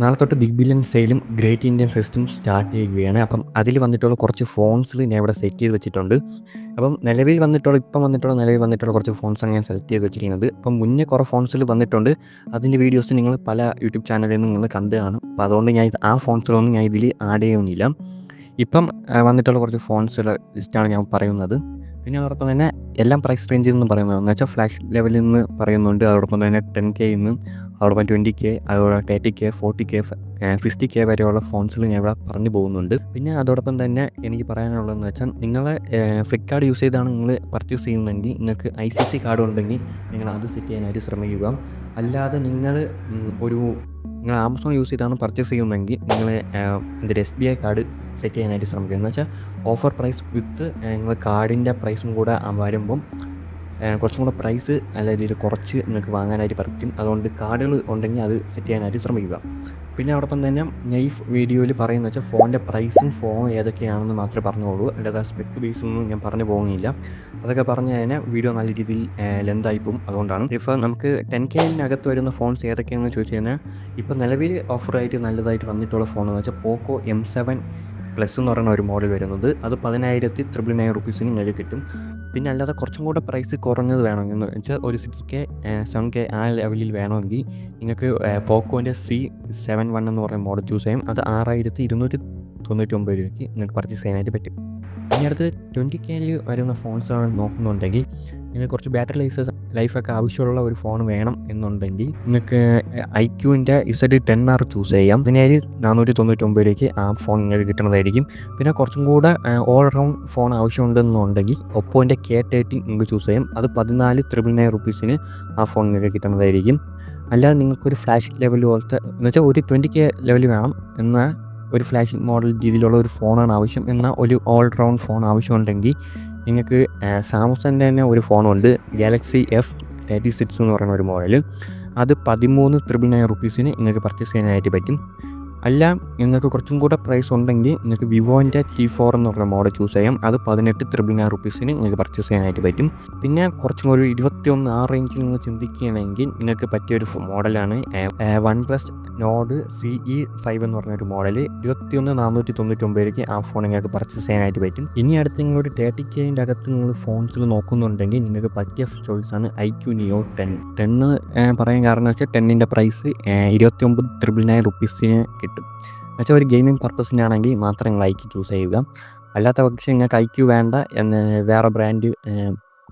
നാളെ തൊട്ട് big billion സെയിലും ഗ്രേറ്റ് ഇന്ത്യൻ ഫെസ്റ്റും സ്റ്റാർട്ട് ചെയ്യുകയാണ്. അപ്പം അതിൽ വന്നിട്ടുള്ള കുറച്ച് ഫോൺസിൽ ഞാൻ ഇവിടെ സെറ്റ് ചെയ്ത് വെച്ചിട്ടുണ്ട്. അപ്പം നിലവിൽ വന്നിട്ടുള്ള ഇപ്പം വന്നിട്ടുള്ള നിലവിൽ വന്നിട്ടുള്ള കുറച്ച് ഫോൺസാണ് ഞാൻ സെലക്ട് ചെയ്ത് വെച്ചിരിക്കുന്നത്. അപ്പം മുന്നേ കുറേ ഫോൺസിൽ വന്നിട്ടുണ്ട്. അതിന്റെ വീഡിയോസ് നിങ്ങൾ പല യൂട്യൂബ് ചാനലിൽ നിന്ന് നിങ്ങൾ കണ്ടു കാണും. അപ്പോൾ അതുകൊണ്ട് ഞാൻ ആ ഫോൺസിലൊന്നും ഞാൻ ഇതിൽ ആഡ് ചെയ്യുന്നില്ല. ഇപ്പം വന്നിട്ടുള്ള കുറച്ച് ഫോൺസുകളുടെ ലിസ്റ്റാണ് ഞാൻ പറയുന്നത്. പിന്നെ അതോടൊപ്പം തന്നെ എല്ലാം പ്രൈസ് റേഞ്ചിൽ നിന്ന് പറയുന്നത് എന്ന് വെച്ചാൽ ഫ്ലാഷ് ലെവലിൽ നിന്ന് പറയുന്നുണ്ട്. അതോടൊപ്പം തന്നെ ടെൻ കെയിൽ നിന്ന് അതോടൊപ്പം ട്വന്റി കെ അതുപോലെ thirty K forty K fifty K വരെയുള്ള ഫോൺസിൽ ഞാൻ ഇവിടെ പറഞ്ഞു പോകുന്നുണ്ട്. പിന്നെ അതോടൊപ്പം തന്നെ എനിക്ക് പറയാനുള്ളതെന്ന് വെച്ചാൽ നിങ്ങൾ ഫ്ലിപ്കാർട്ട് യൂസ് ചെയ്താണ് നിങ്ങൾ പർച്ചേസ് ചെയ്യുന്നതെങ്കിൽ നിങ്ങൾക്ക് ഐ സി സി കാർഡ് ഉണ്ടെങ്കിൽ നിങ്ങൾ അത് സെറ്റ് ചെയ്യാനായിട്ട് ശ്രമിക്കുക. അല്ലാതെ നിങ്ങൾ ഒരു നിങ്ങൾ ആമസോൺ യൂസ് ചെയ്താണ് പർച്ചേസ് ചെയ്യുന്നതെങ്കിൽ നിങ്ങൾ എന്റെ S B I card set ചെയ്യാനായിട്ട് ശ്രമിക്കുക. എന്ന് വെച്ചാൽ ഓഫർ പ്രൈസ് വിത്ത് നിങ്ങൾ കാർഡിന്റെ പ്രൈസും കൂടെ വരുമ്പം കുറച്ചും കൂടെ പ്രൈസ് നല്ല രീതിയിൽ കുറച്ച് നിങ്ങൾക്ക് വാങ്ങാനായിട്ട് പറ്റും. അതുകൊണ്ട് കാർഡുകൾ ഉണ്ടെങ്കിൽ അത് സെറ്റ് ചെയ്യാനായിട്ട് ശ്രമിക്കുക. പിന്നെ അതോടൊപ്പം തന്നെ നൈഫ് വീഡിയോയിൽ പറയുന്നത് വെച്ചാൽ ഫോണിന്റെ പ്രൈസും ഫോൺ ഏതൊക്കെയാണെന്ന് മാത്രമേ പറഞ്ഞോളൂ അല്ലാതെ സ്പെക്ക് ബേസൊന്നും ഞാൻ പറഞ്ഞു പോകുന്നില്ല. അതൊക്കെ പറഞ്ഞു കഴിഞ്ഞാൽ വീഡിയോ നല്ല രീതിയിൽ ലെന്തായി പോകും. അതുകൊണ്ടാണ്. ഇപ്പോൾ നമുക്ക് ടെൻ കെയിനകത്ത് വരുന്ന ഫോൺസ് ഏതൊക്കെയാണെന്ന് ചോദിച്ചു കഴിഞ്ഞാൽ ഇപ്പോൾ നിലവിൽ ഓഫറായിട്ട് നല്ലതായിട്ട് വന്നിട്ടുള്ള ഫോൺ എന്ന് വെച്ചാൽ പോക്കോ എം സെവൻ പ്ലസ് എന്ന് പറയുന്ന ഒരു മോഡൽ വരുന്നത്. അത് പതിനായിരത്തി ത്രിപിൾ നയൻ റുപ്പീസിന് നിങ്ങൾക്ക് കിട്ടും. പിന്നെ അല്ലാതെ കുറച്ചും കൂടെ പ്രൈസ് കുറഞ്ഞത് വേണമെന്ന് വെച്ചാൽ ഒരു സിക്സ് കെ സെവൻ കെ ആ ലെവലിൽ വേണമെങ്കിൽ നിങ്ങൾക്ക് പോക്കോന്റെ സി സെവൻ വൺ എന്ന് പറയുന്ന മോഡൽ ചൂസ് ചെയ്യാം. അത് ആറായിരത്തി ഇരുന്നൂറ്റി തൊണ്ണൂറ്റി ഒമ്പത് രൂപയ്ക്ക് നിങ്ങൾക്ക് പർച്ചേസ് ചെയ്യാനായിട്ട് പറ്റും. ഇനി അടുത്ത് ട്വന്റി കെയിൽ വരുന്ന ഫോൺസാണ് നോക്കുന്നുണ്ടെങ്കിൽ നിങ്ങൾ കുറച്ച് ബാറ്ററി ലൈഫ് ലൈഫൊക്കെ ആവശ്യമുള്ള ഒരു ഫോൺ വേണം എന്നുണ്ടെങ്കിൽ നിങ്ങൾക്ക് ഐ ക്യൂവിന്റെ ഇസഡ് ടെൻ ആർ ചൂസ് ചെയ്യാം. അതിനായി നാനൂറ്റി തൊണ്ണൂറ്റി ഒമ്പത് രൂപയ്ക്ക് ആ ഫോൺ നിങ്ങൾക്ക് കിട്ടുന്നതായിരിക്കും. പിന്നെ കുറച്ചും കൂടെ ഓൾ റൗണ്ട് ഫോൺ ആവശ്യമുണ്ടെന്നുണ്ടെങ്കിൽ ഒപ്പോന്റെ കെ തേർട്ടീൻ നിങ്ങൾക്ക് ചൂസ് ചെയ്യാം. അത് പതിനാല് ത്രിപിൾ നയൻ റുപ്പീസിന് ആ ഫോൺ നിങ്ങൾക്ക് കിട്ടുന്നതായിരിക്കും. അല്ലാതെ നിങ്ങൾക്കൊരു ഫ്ലാഷ് ലെവൽ പോലത്തെ എന്ന് വെച്ചാൽ ഒരു ട്വന്റി കെ ലെവൽ വേണം എന്ന ഒരു ഫ്ലാഷ് മോഡൽ രീതിയിലുള്ള ഒരു ഫോണാണ് ആവശ്യം. എന്നാൽ ഒരു ഓൾ റൗണ്ട് ഫോൺ ആവശ്യമുണ്ടെങ്കിൽ നിങ്ങൾക്ക് സാംസങ്ങിന്റെ തന്നെ ഒരു ഫോണുണ്ട്. ഗാലക്സി എഫ് തേർട്ടി സിക്സ് എന്ന് പറയുന്ന ഒരു മോഡൽ അത് പതിമൂന്ന് ത്രിബിൾ നയൻ റുപ്പീസിന് നിങ്ങൾക്ക് പർച്ചേസ് ചെയ്യാനായിട്ട് പറ്റും. അല്ല നിങ്ങൾക്ക് കുറച്ചും കൂടെ പ്രൈസ് ഉണ്ടെങ്കിൽ നിങ്ങൾക്ക് വിവോന്റെ ടി ഫോർ എന്ന് പറഞ്ഞ മോഡൽ ചൂസ് ചെയ്യാം. അത് പതിനെട്ട് ത്രിബിൾ നയൻ റുപ്പീസിന് നിങ്ങൾക്ക് പർച്ചേസ് ചെയ്യാനായിട്ട് പറ്റും. പിന്നെ കുറച്ചും ഒരു ഇരുപത്തിയൊന്ന് ആ റേഞ്ചിൽ നിങ്ങൾ ചിന്തിക്കുകയാണെങ്കിൽ നിങ്ങൾക്ക് പറ്റിയ ഒരു മോഡലാണ് one plus Nord C E five എന്ന് പറഞ്ഞൊരു മോഡൽ ഇരുപത്തിയൊന്ന് നാനൂറ്റി തൊണ്ണൂറ്റി ഒമ്പതിലേക്ക് ആ ഫോൺ നിങ്ങൾക്ക് പർച്ചേസ് ചെയ്യാനായിട്ട് പറ്റും. ഇനി അടുത്ത് നിങ്ങളൊരു തേർട്ടി കെയിന്റെ അകത്ത് നിങ്ങൾ ഫോൺസിൽ നോക്കുന്നുണ്ടെങ്കിൽ നിങ്ങൾക്ക് പറ്റിയ ചോയ്സാണ് ഐ ക്യു നിയോ ടെൻ ടെന്ന് പറയാൻ കാരണം വെച്ചാൽ ടെന്നിന്റെ പ്രൈസ് ഇരുപത്തി ഒമ്പത് ത്രിബിൾ നയൻ റുപ്പീസിന് കിട്ടും. എന്നുവെച്ചാൽ ഒരു ഗെയിമിംഗ് പർപ്പസിനാണെങ്കിൽ മാത്രം നിങ്ങൾ ഐക്യു ചൂസ് ചെയ്യുക. അല്ലാത്ത പക്ഷേ നിങ്ങൾക്ക് ഐക്യു വേണ്ട എന്ന് വേറെ ബ്രാൻഡ്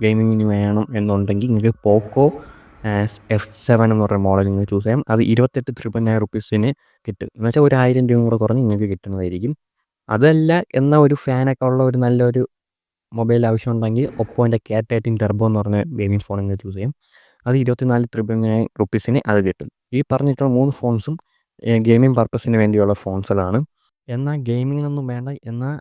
ഗെയിമിങ്ങിന് വേണം എന്നുണ്ടെങ്കിൽ നിങ്ങൾക്ക് പോക്കോ എഫ് സെവൻ എന്ന് പറയുന്ന മോഡൽ നിങ്ങൾ ചൂസ് ചെയ്യാം. അത് ഇരുപത്തെട്ട് ത്രിപ്പതിനായിരം റുപ്പീസിന് കിട്ടും. എന്ന് വെച്ചാൽ ഒരു ആയിരം രൂപ കൂടെ കുറഞ്ഞ് നിങ്ങൾക്ക് കിട്ടുന്നതായിരിക്കും. അതല്ല എന്ന ഒരു ഫാനൊക്കെ ഉള്ള ഒരു നല്ലൊരു മൊബൈൽ ആവശ്യമുണ്ടെങ്കിൽ ഒപ്പോന്റെ കെ ടേറ്റിൻ ടെർബോ എന്ന് പറഞ്ഞ ഗെയിമിംഗ് ഫോൺ നിങ്ങൾ ചൂസ് ചെയ്യാം. അത് ഇരുപത്തിനാല് ത്രിബിൾ നയൻ റുപ്പീസിന് അത് കിട്ടും. ഈ പറഞ്ഞിട്ടുള്ള മൂന്ന് ഫോൺസും ഗെയിമിംഗ് പർപ്പസിന് വേണ്ടിയുള്ള ഫോൺസുകളാണ്. എന്നാൽ ഗെയിമിങ്ങിനൊന്നും വേണ്ട. എന്നാൽ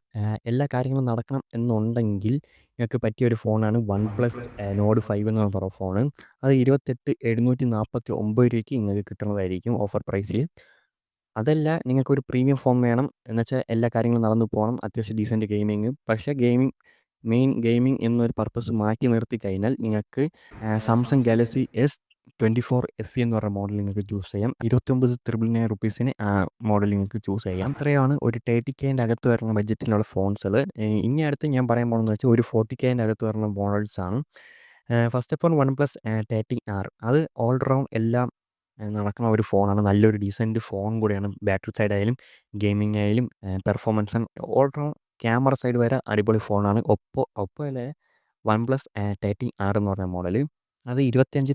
എല്ലാ കാര്യങ്ങളും നടക്കണം എന്നുണ്ടെങ്കിൽ നിങ്ങൾക്ക് പറ്റിയ ഒരു ഫോണാണ് വൺ പ്ലസ് നോഡ് ഫൈവ് എന്ന് പറയുന്ന ഫോണ്. അത് ഇരുപത്തെട്ട് എഴുന്നൂറ്റി നാൽപ്പത്തി ഒമ്പത് രൂപയ്ക്ക് നിങ്ങൾക്ക് കിട്ടുന്നതായിരിക്കും ഓഫർ പ്രൈസിൽ. അതല്ല നിങ്ങൾക്കൊരു പ്രീമിയം ഫോൺ വേണം. എന്നുവെച്ചാൽ എല്ലാ കാര്യങ്ങളും നടന്നു പോകണം. അത്യാവശ്യം ഡീസന്റ് ഗെയിമിങ് പക്ഷേ ഗെയിമിംഗ് മെയിൻ ഗെയിമിംഗ് എന്നൊരു പർപ്പസ് മാറ്റി നിർത്തി കഴിഞ്ഞാൽ നിങ്ങൾക്ക് Samsung Galaxy S twenty four F എന്ന് പറഞ്ഞ മോഡൽ നിങ്ങൾക്ക് ചൂസ് ചെയ്യാം. ഇരുപത്തൊമ്പത് ത്രിബിൾ നയൻ റുപ്പീസിന് ആ മോഡൽ നിങ്ങൾക്ക് ചൂസ് ചെയ്യാം. അത്രയാണ് ഒരു തേർട്ടി കെന്റെ അകത്ത് വരുന്ന ബഡ്ജറ്റിലുള്ള ഫോൺസുകൾ ഇനി അടുത്ത് ഞാൻ പറയാൻ പോകുന്നത് വെച്ചാൽ ഒരു ഫോർട്ടി കെന്റെ അകത്ത് വരുന്ന മോഡൽസ് ആണ്. First of all one plus thirty R അത് ഓൾ റൗണ്ട് എല്ലാം നടക്കുന്ന ഒരു ഫോണാണ് നല്ലൊരു ഡീസന്റ് ഫോൺ കൂടിയാണ്. ബാറ്ററി സൈഡ് ആയാലും ഗെയിമിംഗ് ആയാലും performance all round camera side വരെ അടിപൊളി ഫോണാണ് ഒപ്പോ ഒപ്പോയിലെ വൺ പ്ലസ് തേർട്ടി ആർ എന്ന് പറഞ്ഞ മോഡൽ അത് ഇരുപത്തിയഞ്ച്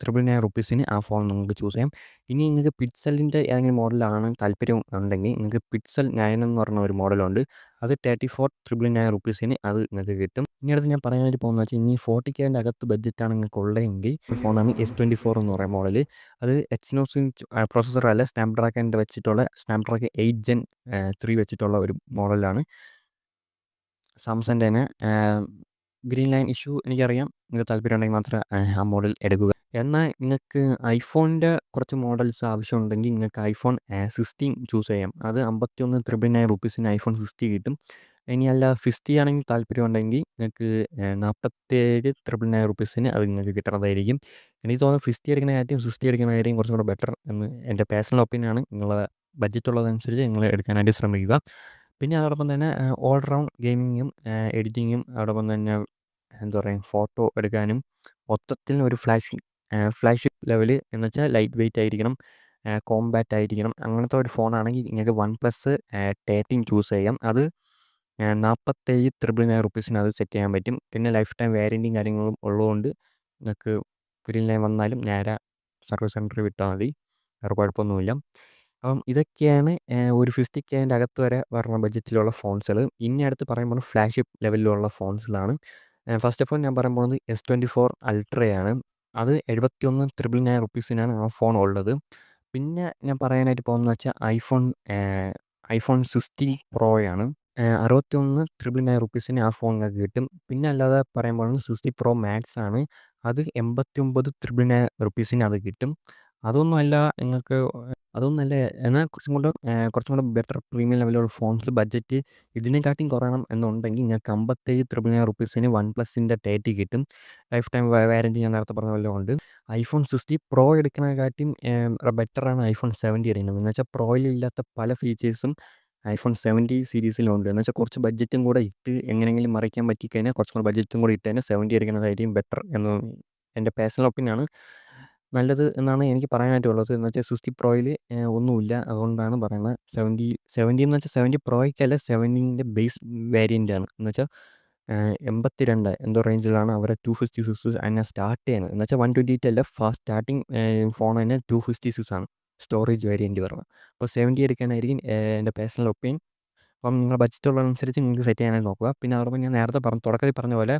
ത്രിപിൾ നയൻ റുപ്പീസിന് ആ ഫോൺ നിങ്ങൾക്ക് ചൂസ് ചെയ്യാം. ഇനി നിങ്ങൾക്ക് പിക്സലിന്റെ ഏതെങ്കിലും മോഡലാണ് താല്പര്യം ഉണ്ടെങ്കിൽ നിങ്ങൾക്ക് പിക്സൽ നയൻ എന്ന് പറഞ്ഞ ഒരു മോഡലുണ്ട് അത് തേർട്ടി ഫോർ ത്രിബിൾ നയൻ റുപ്പീസിന് അത് നിങ്ങൾക്ക് കിട്ടും. ഇനി അടുത്ത് ഞാൻ പറയാനായിട്ട് പോകുന്നത് വെച്ചാൽ ഇനി ഫോർട്ടി കെന്റെ അകത്ത് ബഡ്ജറ്റാണ് നിങ്ങൾക്ക് ഉള്ളതെങ്കിൽ ഒരു ഫോണാണ് എസ് ട്വന്റി ഫോർ എന്ന് പറയുന്ന മോഡൽ അത് എക്സിനോസിൻ പ്രോസസ്സർ അല്ല സ്നാപ്ഡ്രാഗന്റെ വെച്ചിട്ടുള്ള സ്നാപ്ഡ്രാഗൺ എയ്റ്റ് ജെൻ ത്രീ വെച്ചിട്ടുള്ള ഒരു മോഡലാണ് സാംസങ്ങിന്റെ തന്നെ ഗ്രീൻ ലൈൻ ഇഷ്യൂ എനിക്കറിയാം. നിങ്ങൾക്ക് താല്പര്യം ഉണ്ടെങ്കിൽ മാത്രമേ ആ മോഡൽ എടുക്കുക. എന്നാൽ നിങ്ങൾക്ക് ഐഫോണിന്റെ കുറച്ച് മോഡൽസ് ആവശ്യമുണ്ടെങ്കിൽ നിങ്ങൾക്ക് ഐഫോൺ സിക്സ്റ്റീൻ ചൂസ് ചെയ്യാം. അത് അമ്പത്തിയൊന്ന് ത്രിബിൾ നയൻ റുപ്പീസിന് ഐഫോൺ സിക്സ്റ്റി കിട്ടും. ഇനി അല്ല ഫിഫ്റ്റി ആണെങ്കിൽ താല്പര്യം ഉണ്ടെങ്കിൽ നിങ്ങൾക്ക് നാൽപ്പത്തേഴ് ത്രിബിൾ നയൻ റുപ്പീസിന് അത് നിങ്ങൾക്ക് കിട്ടുന്നതായിരിക്കും. എനിക്ക് തോന്നുന്നു ഫിഫ്റ്റി എടുക്കുന്നതായിരിക്കും സിക്സ്റ്റി എടുക്കുന്നതായിരിക്കും കുറച്ചും കൂടെ ബെറ്റർ എന്ന് എന്റെ പേഴ്സണൽ ഒപ്പീനിയനാണ് നിങ്ങളുടെ ബഡ്ജറ്റ് ഉള്ളതനുസരിച്ച് നിങ്ങൾ എടുക്കാനായിട്ട് ശ്രമിക്കുക. പിന്നെ അതോടൊപ്പം തന്നെ ഓൾ റൗണ്ട് ഗെയിമിങ്ങും എഡിറ്റിങ്ങും അതോടൊപ്പം തന്നെ എന്താ പറയുക ഫോട്ടോ എടുക്കാനും മൊത്തത്തിൽ ഒരു ഫ്ലാഷ് ഫ്ലാഗ്ഷിപ്പ് ലെവൽ എന്ന് വെച്ചാൽ ലൈറ്റ് വെയിറ്റ് ആയിരിക്കണം കോമ്പാക്റ്റ് ആയിരിക്കണം. അങ്ങനത്തെ ഒരു ഫോണാണെങ്കിൽ നിങ്ങൾക്ക് വൺ പ്ലസ് തേർട്ടീൻ ചൂസ് ചെയ്യാം. അത് നാൽപ്പത്തേഴ് ത്രിബിൾ നയൻ റുപ്പീസിന് അത് സെറ്റ് ചെയ്യാൻ പറ്റും. പിന്നെ ലൈഫ് ടൈം വാരന്റിയും കാര്യങ്ങളും ഉള്ളതുകൊണ്ട് നിങ്ങൾക്ക് ലൈൻ വന്നാലും നേരെ സർവീസ് സെന്ററിൽ വിട്ടാൽ മതി. വേറെ കുഴപ്പമൊന്നുമില്ല. അപ്പം ഇതൊക്കെയാണ് ഒരു ഫിഫ്റ്റി കെന്റെ അകത്ത് വരെ വരുന്ന ബഡ്ജറ്റിലുള്ള ഫോൺസുകൾ ഇനി അടുത്ത് പറയാൻ പോകുന്ന ഫ്ലാഗ്ഷിപ്പ് ലെവലിലുള്ള ഫോൺസുകളാണ്. ഫസ്റ്റ് ഓഫ് ഓൾ ഞാൻ പറയാൻ പോകുന്നത് എസ് ട്വന്റി ഫോർ അൾട്രയാണ്. അത് എഴുപത്തി ഒന്ന് ത്രിബിൾ നയൻ റുപ്പീസിനാണ് ആ ഫോൺ ഉള്ളത്. പിന്നെ ഞാൻ പറയാനായിട്ട് പോകുന്നത് വെച്ചാൽ ഐഫോൺ ഐഫോൺ സിക്സ്റ്റി പ്രോയാണ്. അറുപത്തി ഒന്ന് ത്രിബിൾ നയൻ റുപ്പീസിന് ആ ഫോൺ നിങ്ങൾക്ക് കിട്ടും. പിന്നെ അല്ലാതെ പറയാൻ പോകുന്നത് സിക്സ്റ്റി പ്രോ മാക്സ് ആണ്. അത് എൺപത്തി ഒമ്പത് ത്രിബിൾ നയൻ റുപ്പീസിന് അത് കിട്ടും. അതൊന്നുമല്ല നിങ്ങൾക്ക് അതൊന്നുമല്ല എന്നാൽ കുറച്ചും കൂടെ കുറച്ചും കൂടെ ബെറ്റർ പ്രീമിയം ലെവലുള്ള ഫോൺസ് ബഡ്ജറ്റ് ഇതിനെക്കാട്ടിയും കുറയണം എന്നുണ്ടെങ്കിൽ നിങ്ങൾക്ക് അമ്പത്തേഴ് ത്രിബിൾ നയൻ റുപ്പീസിന് വൺ പ്ലസിന്റെ തേർട്ടി കിട്ടും. ലൈഫ് ടൈം വാരന്റി ഞാൻ നേരത്തെ പറഞ്ഞ പോലെ ഉണ്ട്. ഐഫോൺ സിക്സ്റ്റി പ്രോ എടുക്കുന്നതിനെക്കാട്ടിയും ബെറ്ററാണ് ഐഫോൺ സെവന്റി എടുക്കുന്നത്. എന്ന് വെച്ചാൽ പ്രോയിലില്ലാത്ത പല ഫീച്ചേഴ്സും ഐഫോൺ സെവന്റി സീരീസിലുണ്ട് എന്ന് വെച്ചാൽ കുറച്ച് ബഡ്ജറ്റും കൂടെ ഇട്ട് എങ്ങനെയെങ്കിലും മറിക്കാൻ പറ്റിക്കഴിഞ്ഞാൽ കുറച്ചും കൂടെ ബഡ്ജറ്റും കൂടി ഇട്ട് തന്നെ സെവന്റി എടുക്കുന്നതായിരിക്കും ബെറ്റർ എന്ന് എന്റെ പേഴ്സണൽ ഒപ്പീനിയനാണ് നല്ലത് എന്നാണ് എനിക്ക് പറയാനായിട്ടുള്ളത് എന്ന് വെച്ചാൽ സിക്സ്റ്റി പ്രോയിൽ ഒന്നുമില്ല. അതുകൊണ്ടാണ് പറയുന്നത്. സെവന്റി സെവന്റി എന്ന് വെച്ചാൽ സെവന്റി പ്രോയ്ക്കല്ല സെവന്റീന്റെ ബേസ് വേരിയന്റ് ആണ്. എന്ന് വെച്ചാൽ എൺപത്തി രണ്ട് എന്തോ റേഞ്ചിലാണ് അവരെ ടു ഫിഫ്റ്റി സിക്സ് അതിനെ സ്റ്റാർട്ട് ചെയ്യുന്നത്. എന്ന് ട്വന്റി എയ്റ്റ് അല്ല ഫാസ്റ്റ് സ്റ്റാർട്ടിങ് ഫോൺ തന്നെ ടു ഫിഫ്റ്റി സിക്സ് ആണ് സ്റ്റോറേജ് വേരിയന്റ് പറഞ്ഞത് അപ്പോൾ സെവന്റി എടുക്കാനായിരിക്കും എന്റെ പേഴ്സണൽ ഒപ്പീനിയൻ അപ്പം നിങ്ങളുടെ ബഡ്ജറ്റ് ഉള്ളതനുസരിച്ച് നിങ്ങൾക്ക് സെറ്റ് ചെയ്യാനായിട്ട് നോക്കുക. പിന്നെ അതോടൊപ്പം ഞാൻ നേരത്തെ പറഞ്ഞ തുടക്കത്തിൽ പറഞ്ഞ പോലെ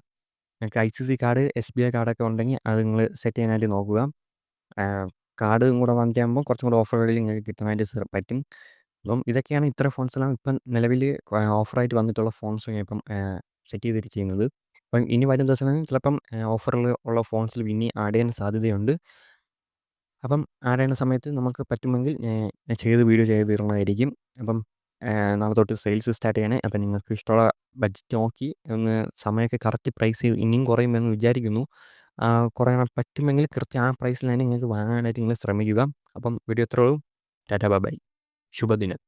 നിങ്ങൾക്ക് C card S B I കാർഡൊക്കെ ഉണ്ടെങ്കിൽ അത് നിങ്ങൾ സെറ്റ് ചെയ്യാനായിട്ട് നോക്കുക. കാർഡും കൂടെ വാങ്ങിക്കുമ്പോൾ കുറച്ചും കൂടെ ഓഫറുകളിൽ നിങ്ങൾക്ക് കിട്ടാനായിട്ട് പറ്റും. അപ്പം ഇതൊക്കെയാണ് ഇത്ര ഫോൺസെല്ലാം ഇപ്പം നിലവിൽ ഓഫറായിട്ട് വന്നിട്ടുള്ള ഫോൺസ് ഇപ്പം സെറ്റ് ചെയ്തിട്ട് ചെയ്യുന്നത് അപ്പം ഇനി വരും ദിവസങ്ങളിൽ ചിലപ്പം ഓഫറിൽ ഉള്ള ഫോൺസിൽ ഇനി ആഡ് ചെയ്യാൻ സാധ്യതയുണ്ട്. അപ്പം ആഡ് ചെയ്യുന്ന സമയത്ത് നമുക്ക് പറ്റുമെങ്കിൽ ഞാൻ ചെയ്ത് വീഡിയോ ചെയ്ത് തരുന്നതായിരിക്കും അപ്പം നാളെ തൊട്ട് സെയിൽസ് സ്റ്റാർട്ട് ചെയ്യണേ. അപ്പം നിങ്ങൾക്ക് ഇഷ്ടമുള്ള ബഡ്ജറ്റ് നോക്കി ഒന്ന് സമയമൊക്കെ കറക്റ്റ് പ്രൈസ് ഇനിയും കുറയുമെന്ന് വിചാരിക്കുന്നു. കുറയാൻ പറ്റുമെങ്കിൽ കൃത്യം ആ പ്രൈസിൽ തന്നെ നിങ്ങൾക്ക് വാങ്ങാനായിട്ട് നിങ്ങൾ ശ്രമിക്കുക. അപ്പം വീഡിയോ ഇത്രയുള്ളൂ ടാറ്റാ ബൈ. ശുഭദിനം.